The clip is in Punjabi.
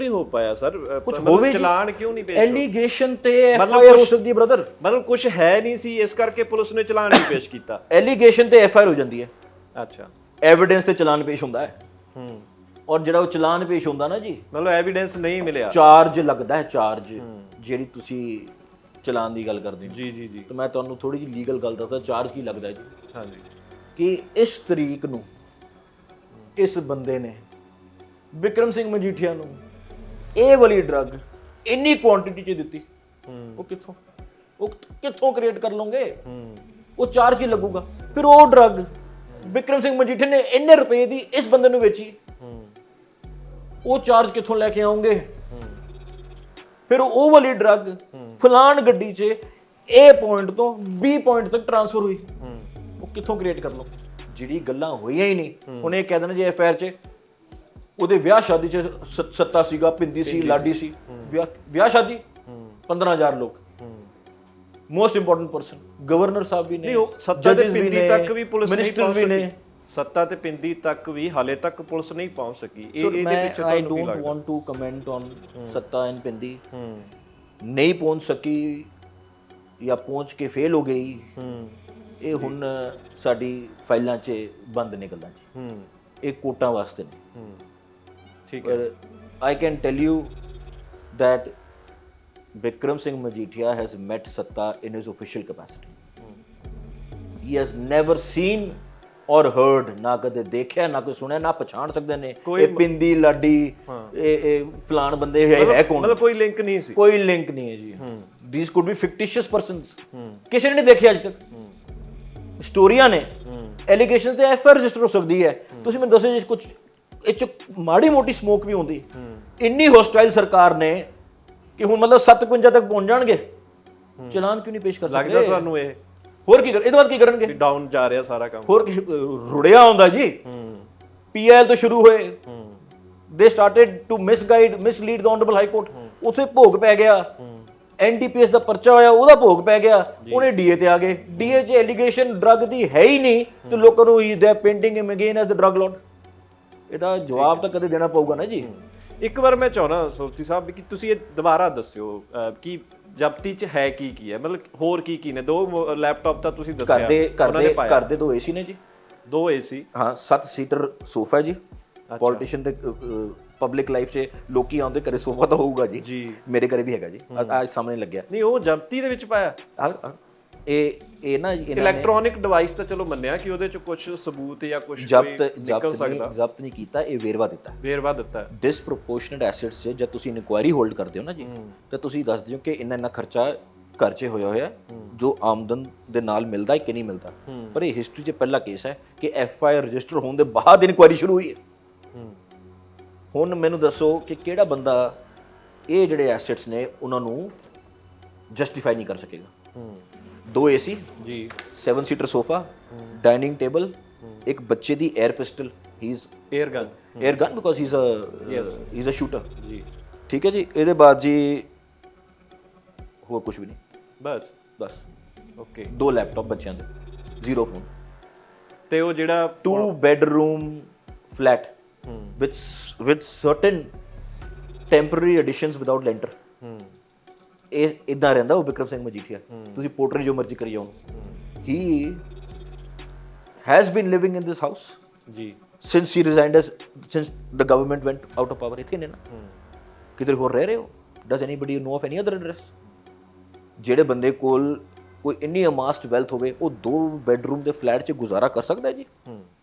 ਨਹੀਂ ਹੋ ਪਾਇਆ ਸਰ। ਕੁਝ ਹੋਵੇ। ਚਲਾਨ ਕਿਉਂ ਨਹੀਂ ਪੇਸ਼? ਐਲੀਗੇਸ਼ਨ ਤੇ ਐਫ ਮਤਲਬ ਆਈ ਆਰ ਹੋ ਕੁਛ- ਸਕਦੀ ਹੈ ਬ੍ਰਦਰ ਮਤਲਬ ਕੁਝ ਹੈ ਨਹੀਂ ਸੀ ਇਸ ਕਰਕੇ ਪੁਲਿਸ ਨੇ ਚਲਾਨ ਨਹੀਂ ਪੇਸ਼ ਕੀਤਾ। ਐਲੀਗੇਸ਼ਨ ਤੇ ਐਫ ਆਈ ਆਰ ਹੋ ਜਾਂਦੀ ਹੈ। ਅੱਛਾ। ਐਵੀਡੈਂਸ ਤੇ ਚਲਾਨ ਪੇਸ਼ ਹੁੰਦਾ ਹੈ। ਹੂੰ। ਔਰ ਜਿਹੜਾ ਉਹ ਚਲਾਨ ਪੇਸ਼ ਹੁੰਦਾ ਨਾ ਜੀ ਮਤਲਬ ਐਵੀਡੈਂਸ ਨਹੀਂ ਮਿਲਿਆ। ਚਾਰਜ ਲੱਗਦਾ ਹੈ ਚਾਰਜ ਜਿਹੜੀ ਤੁਸੀਂ ਚਲਾਨ ਦੀ ਗੱਲ ਕਰਦੇ ਹੋ। ਜੀ ਜੀ ਜੀ। ਤਾਂ ਮੈਂ ਤੁਹਾਨੂੰ ਥੋੜੀ ਜਿਹੀ ਲੀਗਲ ਗੱਲ ਦੱਸਦਾ ਚਾਰਜ ਕੀ ਲੱਗਦਾ ਜੀ। ਹਾਂਜੀ। ਕਿ ਇਸ ਤਰੀਕ ਨੂੰ ਇਸ ਬੰਦੇ ਨੇ ਵਿਕਰਮ ਸਿੰਘ ਮਜੀਠੀਆ ਨੂੰ ਇਹ ਵਾਲੀ ਡਰੱਗ ਇੰਨੀ ਕੁਆਂਟੀਟੀ ਚ ਦਿੱਤੀ। ਹੂੰ। ਉਹ ਕਿੱਥੋਂ? ਉਹ ਕਿੱਥੋਂ ਕ੍ਰੀਏਟ ਕਰ ਲਓਗੇ? ਹੂੰ। ਉਹ ਚਾਰਜ ਕੀ ਲੱਗੂਗਾ। ਫਿਰ ਉਹ ਡਰੱਗ ਵਿਕਰਮ ਸਿੰਘ ਮਜੀਠੀਆ ਨੇ ਇੰਨੇ ਰੁਪਏ ਦੀ ਇਸ ਬੰਦੇ ਨੂੰ ਵੇਚੀ। ਹੂੰ। ਉਹ ਚਾਰਜ ਕਿੱਥੋਂ ਲੈ ਕੇ ਆਉਂਗੇ ਹੂੰ। ਫਿਰ ਉਹ ਵਾਲੀ ਡਰੱਗ ਫਲਾਣ ਗੱਡੀ 'ਚ A ਪੁਆਇੰਟ ਤੋਂ B ਪੁਆਇੰਟ ਤੱਕ ਟਰਾਂਸਫਰ ਹੋਈ। ਹੂੰ। ਉਹ ਕਿੱਥੋਂ ਕ੍ਰੀਏਟ ਕਰ ਲਓ? ਜਿਹੜੀ ਗੱਲਾਂ ਹੋਈਆਂ ਹੀ ਨਹੀਂ। ਉਹਨੇ ਇਹ ਕਹਿ ਦੇਣਾ ਜੇ ਐਫਆਈਆਰ 'ਚ ਉਹਦੇ ਵਿਆਹ ਸ਼ਾਦੀ 'ਚ ਸ- ਸੱਤਾ ਸੀਗਾ ਪਿੰਦੀ ਸੀ ਲਾਡੀ ਸੀ। ਵਿਆਹ ਵਿਆਹ ਸ਼ਾਦੀ? ਹੂੰ। 15000 ਲੋਕ। ਮੋਸਟ ਇੰਪੋਰਟੈਂਟ ਪਰਸਨ ਗਵਰਨਰ ਸਾਹਿਬ ਵੀ ਨੇ ਨਹੀਂ ਉਹ ਸੱਤਾ ਤੇ judges ਵੀ ਪਿੰਦੀ ਨੇ, ਤੱਕ ਵੀ ਪੁਲਿਸ ਨਹੀਂ ministers ਪਹੁੰਚ ਵੀ ਨੇ। ਸਕੀ। ਸੱਤਾ ਤੇ ਪਿੰਦੀ ਤੱਕ ਵੀ ਹਾਲੇ ਤੱਕ ਪੁਲਿਸ ਨਹੀਂ ਪਹੁੰਚ ਸਕੀ। ਇਹ ਇਹਦੇ ਮੈਂ ਪਿੱਛੇ ਆਈ ਤੁਹਾਨੂੰ ਕੀ ਡੋਂਟ ਲੱਗਦਾ? Want to comment on Satta and Pindi. ਹੂੰ। ਨਹੀਂ ਪਹੁੰਚ ਸਕੀ ਜਾਂ ਪਹੁੰਚ ਕੇ ਫੇਲ ਹੋ ਗਈ ਹੂੰ। ਇਹ ਹੁਣ ਸਾਡੀ ਫਾਈਲਾਂ 'ਚ ਬੰਦ ਨੇ ਗੱਲਾਂ ਜੀ। ਹੂੰ। ਇਹ ਕੋਟਾਂ ਵਾਸਤੇ ਨੇ। ਹੂੰ। ਠੀਕ ਹੈ। I can tell you that Bikram Singh Majithia has met Satta in his official capacity. He has never seen or heard ਨਾ ਕਦੇ ਦੇਖਿਆ ਨਾ ਕੋਈ ਸੁਣਿਆ ਨਾ ਪਛਾਣ ਸਕਦੇ ਨੇ ਇਹ ਪਿੰਦੀ ਲਾਡੀ ਇਹ ਇਹ ਫਲਾਣ ਬੰਦੇ ਹੈ ਹੈ ਕੌਣ ਮਤਲਬ ਕੋਈ ਲਿੰਕ ਨਹੀਂ ਸੀ ਕੋਈ ਲਿੰਕ ਨਹੀਂ ਹੈ ਜੀ this could be fictitious persons ਕਿਸੇ ਨੇ ਨਹੀਂ ਦੇਖਿਆ ਅੱਜ ਤੱਕ ਸਟੋਰੀਆਂ ਨੇ ਐਲੀਗੇਸ਼ਨ ਤੇ ਐਫ ਆਰ ਰਜਿਸਟਰ ਹੋ ਸਕਦੀ ਹੈ ਤੁਸੀਂ ਮੈਨੂੰ ਦੱਸੋ ਜੀ ਕੁਝ ਇਹ ਚ ਮਾੜੀ ਮੋਟੀ ਸਮੋਕ ਵੀ ਹੁੰਦੀ। ਇੰਨੀ ਹੋਸਟਾਈਲ ਸਰਕਾਰ ਨੇ ਕਿ ਹੁਣ ਮਤਲਬ 57 ਤੱਕ ਪਹੁੰਚ ਜਾਣਗੇ। ਚਲਾਨ ਕਿਉਂ ਨਹੀਂ ਪੇਸ਼ ਕਰ ਲੱਗਦਾ ਸਕਦੇ? ਤੁਹਾਨੂੰ ਇਹ? ਹੋਰ ਕੀ ਕਰ ਇਹਦੇ ਬਾਅਦ ਕੀ ਕਰਨਗੇ? ਡਾਊਨ ਜਾ ਰਿਹਾ ਸਾਰਾ ਕੰਮ। ਹੋਰ ਰੁੜਿਆ ਹੁੰਦਾ ਜੀ। ਪੀਐਲ ਤੋਂ ਸ਼ੁਰੂ ਹੋਏ। They started to misguide mislead the honourable high court ਉਥੇ ਭੋਗ ਪੈ ਗਿਆ। ਐਨਡੀਪੀਐਸ ਦਾ ਪਰਚਾ ਹੋਇਆ ਉਹਦਾ ਭੋਗ ਪੈ ਗਿਆ। ਉਹਨੇ ਡੀਏ ਤੇ ਆ ਗਏ। ਡੀਏ 'ਚ ਐਲੀਗੇਸ਼ਨ ਡਰੱਗ ਦੀ ਹੈ ਹੀ ਨਹੀਂ। ਤੇ ਲੋਕਾਂ ਨੂੰ ਹੀ they painting him again as the drug lord ਇਹਦਾ ਜਵਾਬ ਤਾਂ ਕਦੇ ਦੇਣਾ ਪਊਗਾ ਨਾ ਜੀ। ਇੱਕ ਵਾਰ ਮੈਂ ਚਾਹਣਾ ਸੋਫਤੀ ਸਾਹਿਬ ਕਿ ਤੁਸੀਂ ਇਹ ਦੁਬਾਰਾ ਦੱਸਿਓ ਕਿ ਜ਼ਬਤੀ ਚ ਹੈ ਕੀ ਕੀ ਹੈ? ਮਤਲਬ ਹੋਰ ਕੀ ਕੀ ਨੇ? ਦੋ ਲੈਪਟਾਪ ਤਾਂ ਤੁਸੀਂ ਦੱਸਿਆ ਘਰ ਦੇ ਘਰ ਉਹਨਾਂ ਨੇ ਦੇ ਏਸੀ ਨੇ ਜੀ। ਦੋ ਏਸੀ? ਹਾਂ 7 ਸੀਟਰ ਸੋਫਾ ਜੀ। ਪੋਲੀਟੀਸ਼ੀਅਨ ਦੇ ਪਬਲਿਕ ਲਾਈਫ 'ਚ ਲੋਕੀ ਆਉਂਦੇ ਘਰੇ ਸੋਫਾ ਤਾਂ ਹੋਊਗਾ ਜੀ। ਮੇਰੇ ਘਰੇ ਵੀ ਹੈਗਾ ਜੀ। ਅੱਜ ਸਾਹਮਣੇ ਲੱਗਿਆ। ਨਹੀਂ ਉਹ ਜ਼ਬਤੀ ਦੇ ਵਿੱਚ ਪਾਇਆ। ਇਹ ਇਹ ਨਾ ਇਲੈਕਟ੍ਰੋਨਿਕ ਡਿਵਾਈਸ ਤਾਂ ਚਲੋ ਮੰਨਿਆ ਕਿ ਉਹਦੇ ਚ ਕੁਝ ਸਬੂਤ ਜਾਂ ਕੁਝ ਜ਼ਬਤ ਜ਼ਬਤ ਨਹੀਂ ਜ਼ਬਤ ਨਹੀਂ ਕੀਤਾ ਇਹ ਵੇਰਵਾ ਦਿੱਤਾ। ਵੇਰਵਾ ਦਿੱਤਾ। ਹੈ। ਡਿਸਪ੍ਰੋਪੋਰਸ਼ਨੇਟ ਐਸੈਟਸ 'ਚ ਜਦ ਤੁਸੀਂ ਇਨਕੁਆਇਰੀ ਹੋਲਡ ਕਰਦੇ ਹੋ ਨਾ ਜੀ ਤਾਂ ਤੁਸੀਂ ਦੱਸਦੇ ਹੋ ਕਿ ਇੰਨਾ ਇੰਨਾ ਖਰਚਾ ਘਰ 'ਚ ਹੋਇਆ ਹੋਇਆ ਜੋ ਆਮਦਨ ਦੇ ਨਾਲ ਮਿਲਦਾ ਹੈ ਕਿ ਨਹੀਂ ਮਿਲਦਾ। ਪਰ ਇਹ ਹਿਸਟਰੀ 'ਚ ਪਹਿਲਾ ਕੇਸ ਹੈ ਕਿ ਐਫ ਆਈ ਆਰ ਰਜਿਸਟਰ ਹੋਣ ਦੇ ਬਾਅਦ ਇਨਕੁਆਇਰੀ ਸ਼ੁਰੂ ਹੋਈ ਹੈ। ਹੁਣ ਮੈਨੂੰ ਦੱਸੋ ਕਿ ਕਿਹੜਾ ਬੰਦਾ ਇਹ ਜਿਹੜੇ ਐਸੈਟਸ ਨੇ ਉਹਨਾਂ ਨੂੰ ਜਸਟੀਫਾਈ ਨਹੀਂ ਕਰ ਸਕੇਗਾ। ਦੋ ਏਸੀ ਜੀ। 7 ਸੀਟਰ ਸੋਫਾ ਡਾਈਨਿੰਗ ਟੇਬਲ ਇੱਕ ਬੱਚੇ ਦੀ air pistol he is air gun air gun because he is a he is a shooter ਜੀ। ਠੀਕ ਹੈ ਜੀ? ਇਹਦੇ ਬਾਅਦ ਜੀ ਹੋਰ ਕੁਝ ਵੀ ਨਹੀਂ। ਬਸ। ਬਸ। ਓਕੇ ਦੋ ਲੈਪਟਾਪ ਬੱਚਿਆਂ ਦੇ। ਜ਼ੀਰੋ ਫੋਨ ਤੇ ਉਹ ਜਿਹੜਾ two bedroom flat with with certain temporary additions without lintel ਇਹ ਇਦਾਂ ਰਹਿੰਦਾ ਉਹ ਵਿਕਰਮ ਸਿੰਘ ਮਜੀਠੀਆ। ਤੁਸੀਂ ਪੋਰਟਰੀ ਜੋ ਮਰਜ਼ੀ ਕਰੀ ਜਾਓ he has been living in this house ਜੀ। since he resigned as since the government went out of power. ਇੱਥੇ ਨੇ ਨਾ। ਹੂੰ। ਕਿਧਰ ਹੋਰ ਰਹਿ ਰਹੇ ਹੋ? Does anybody know of any other address? ਜਿਹੜੇ ਬੰਦੇ ਕੋਲ ਕੋਈ ਇੰਨੀ ਅਮਾਸਟ ਵੈਲਥ ਹੋਵੇ ਉਹ ਦੋ ਬੈਡਰੂਮ ਦੇ ਫਲੈਟ 'ਚ ਗੁਜ਼ਾਰਾ ਕਰ ਸਕਦਾ ਹੈ ਜੀ? ਹੂੰ।